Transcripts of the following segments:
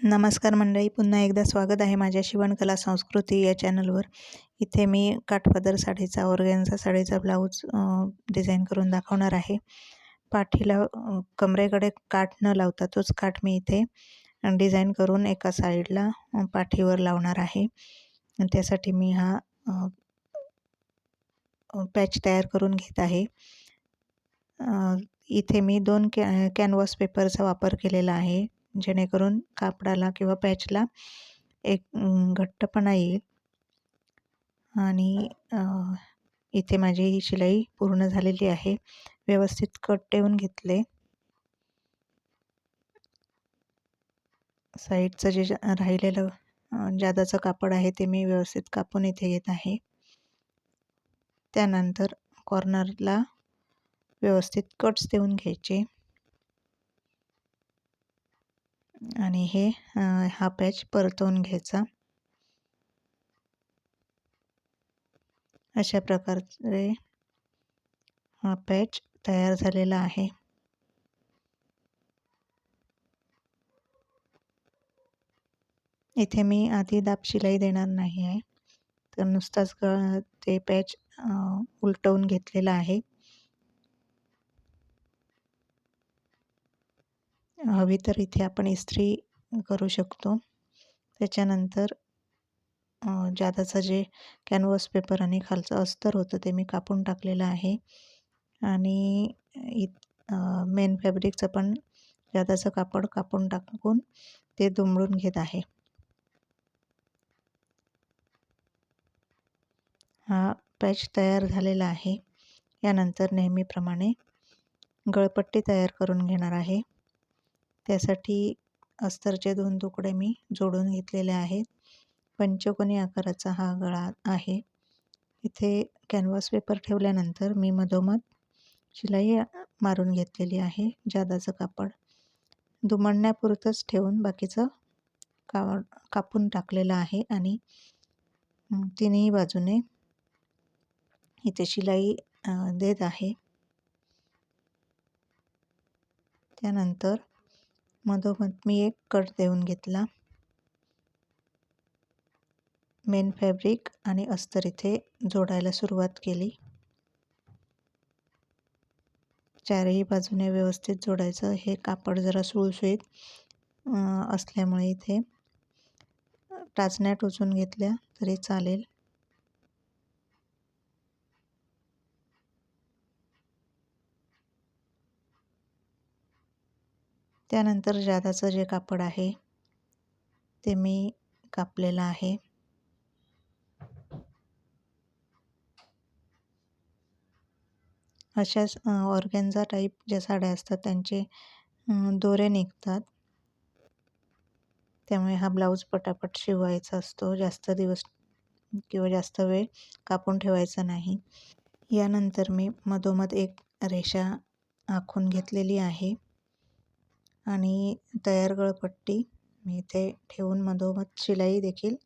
नमस्कार मंडळी पुन्हा एकदा स्वागत आहे माझ्या शिवणकला संस्कृती या चॅनलवर. इथे मी काठपदर साडीचा ऑर्गॅन्झा साडीचा ब्लाऊज डिझाईन करून दाखवणार आहे. पाठीला कमरेकडे काठ न लावता तोच काठ मी इथे डिझाईन करून एका साईडला पाठीवर लावणार आहे. त्यासाठी मी हा पॅच तयार करून घेत आहे. इथे मी दोन कॅ कॅनव्हास पेपरचा वापर केलेला आहे. जेणेकरून कापडाला किंवा पॅचला एक घट्टपणा येईल. आणि इथे माझी ही शिलाई पूर्ण झालेली आहे. व्यवस्थित कट ठेवून घेतले. साईडचं जे राहिलेलं जादाचं कापड आहे ते मी व्यवस्थित कापून इथे घेत आहे. त्यानंतर कॉर्नरला व्यवस्थित कट्स देऊन घ्यायचे. आणि हे हा पॅच परतवून घ्यायचा. अशा प्रकारे हा पॅच तयार झालेला आहे. इथे मी आधी दाब शिलाई देणार नाही आहे तर नुसताच ते पॅच उलटवून घेतलेला आहे. हवी तर इथे आपण इस्त्री करू शकतो. त्याच्यानंतर जादाचं जे कॅनव्हास पेपर आणि खालचं अस्तर होतं ते मी कापून टाकलेलं आहे. आणि इत मेन फॅब्रिकचं पण जादाचं कापड कापून टाकून ते दुमडून घेत आहे. हा पॅच तयार झालेला आहे. यानंतर नेहमीप्रमाणे गळपट्टी तयार करून घेणार आहे. त्यासाठी अस्तरचे दोन तुकडे मी जोडून घेतलेले आहेत. पंचकोनी आकाराचा हा गळा आहे. इथे कॅनव्हास पेपर ठेवल्यानंतर मी मधोमध शिलाई मारून घेतलेली आहे. जादाचं कापड दुमडण्यापुरतंच ठेवून बाकीचं का कापून टाकलेलं आहे आणि तिन्ही बाजूने इथे शिलाई देत आहे. त्यानंतर मधोमध मी एक कट देऊन घेतला. मेन फॅब्रिक आणि अस्तर इथे जोडायला सुरुवात केली. चारही बाजूने व्यवस्थित जोडायचं. हे कापड जरा सुळसुळीत असल्यामुळे इथे टाचण्या टोचून घेतल्या तरी चालेल. त्यानंतर जादाचं जे कापड आहे ते मी कापलेलं आहे. अशाच ऑर्गेन्झा टाईप ज्या साड्या असतात त्यांचे दोरे निघतात. त्यामुळे हा ब्लाऊज पटापट शिवायचा असतो. जास्त दिवस किंवा जास्त वेळ कापून ठेवायचा नाही. यानंतर मी मधोमध एक रेषा आखून घेतलेली आहे. आणि तयार गळपट्टी मी इथे ठेवून मधोमध शिलाई देखील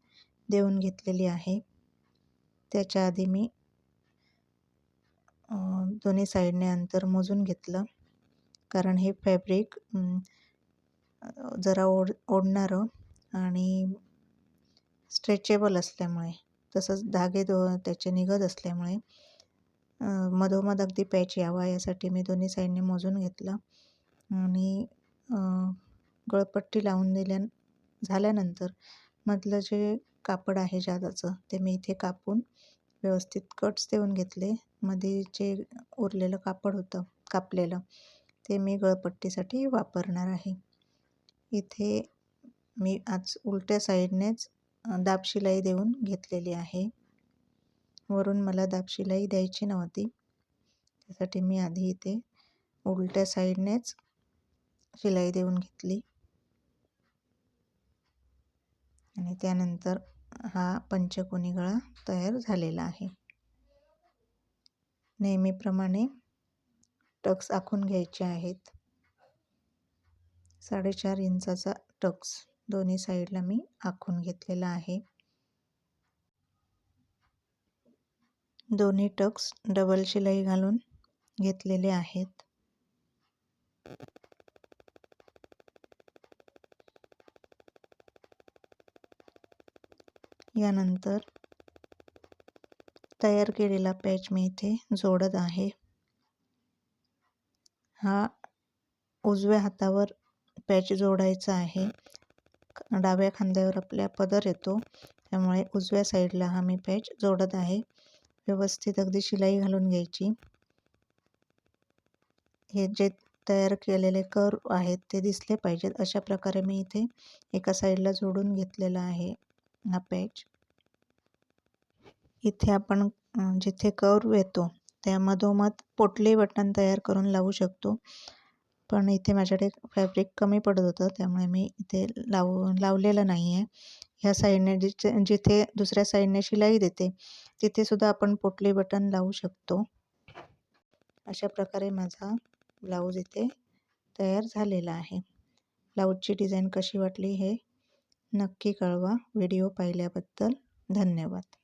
देऊन घेतलेली आहे. त्याच्या आधी मी दोन्ही साईडने अंतर मोजून घेतलं. कारण हे फॅब्रिक जरा ओढ ओढणारं आणि स्ट्रेचेबल असल्यामुळे तसंच धागे दो त्याचे निघत असल्यामुळे मधोमध अगदी पॅच यावा यासाठी मी दोन्ही साईडने मोजून घेतलं. आणि गळपट्टी लावून दिल्या झाल्यानंतर मधलं जे कापड आहे जादाचं ते मी इथे कापून व्यवस्थित कट्स देऊन घेतले. मध्ये जे उरलेलं कापड होतं कापलेलं ते मी गळपट्टीसाठी वापरणार आहे. इथे मी आज उलट्या साईडनेच दाब शिलाई देऊन घेतलेली आहे. वरून मला दाब शिलाई द्यायची नव्हती. त्यासाठी मी आधी इथे उलट्या साईडनेच शिलाई देऊन घेतली. आणि त्यानंतर हा पंचकोनी गळा तयार झालेला आहे. नेहमीप्रमाणे टक्स आखून घ्यायचे आहेत. साडेचार इंचाचा टक्स दोन्ही साईडला मी आखून घेतलेला आहे. दोन्ही टक्स डबल शिलाई घालून घेतलेले आहेत. यानंतर तयार केलेला पॅच मी इथे जोडत आहे. हा उजव्या हातावर पॅच जोडायचा आहे. डाव्या खांद्यावर आपल्या पदर येतो. त्यामुळे उजव्या साईडला हा मी पॅच जोडत आहे. व्यवस्थित अगदी शिलाई घालून घ्यायची. हे जे तयार केलेले कर आहेत ते दिसले पाहिजेत. अशा प्रकारे मी इथे एका साईडला जोडून घेतलेलं आहे. हा पेज. इथे आपण जिथे कर्व येतो त्यामधोमध पोटले पोटली बटन तयार करून लावू शकतो. पण इथे माझ्याकडे फॅब्रिक कमी पडत होतं त्यामुळे मी इथे लावू लावलेलं नाही आहे ह्या साईडने जिथे जिथे दुसऱ्या साईडने शिलाई देते तिथेसुद्धा आपण पोटली बटन लावू शकतो. अशा प्रकारे माझा ब्लाऊज इथे तयार झालेला आहे. ब्लाऊजची डिझाईन कशी वाटली हे नक्की कळवा. व्हिडिओ पाहिल्याबद्दल धन्यवाद.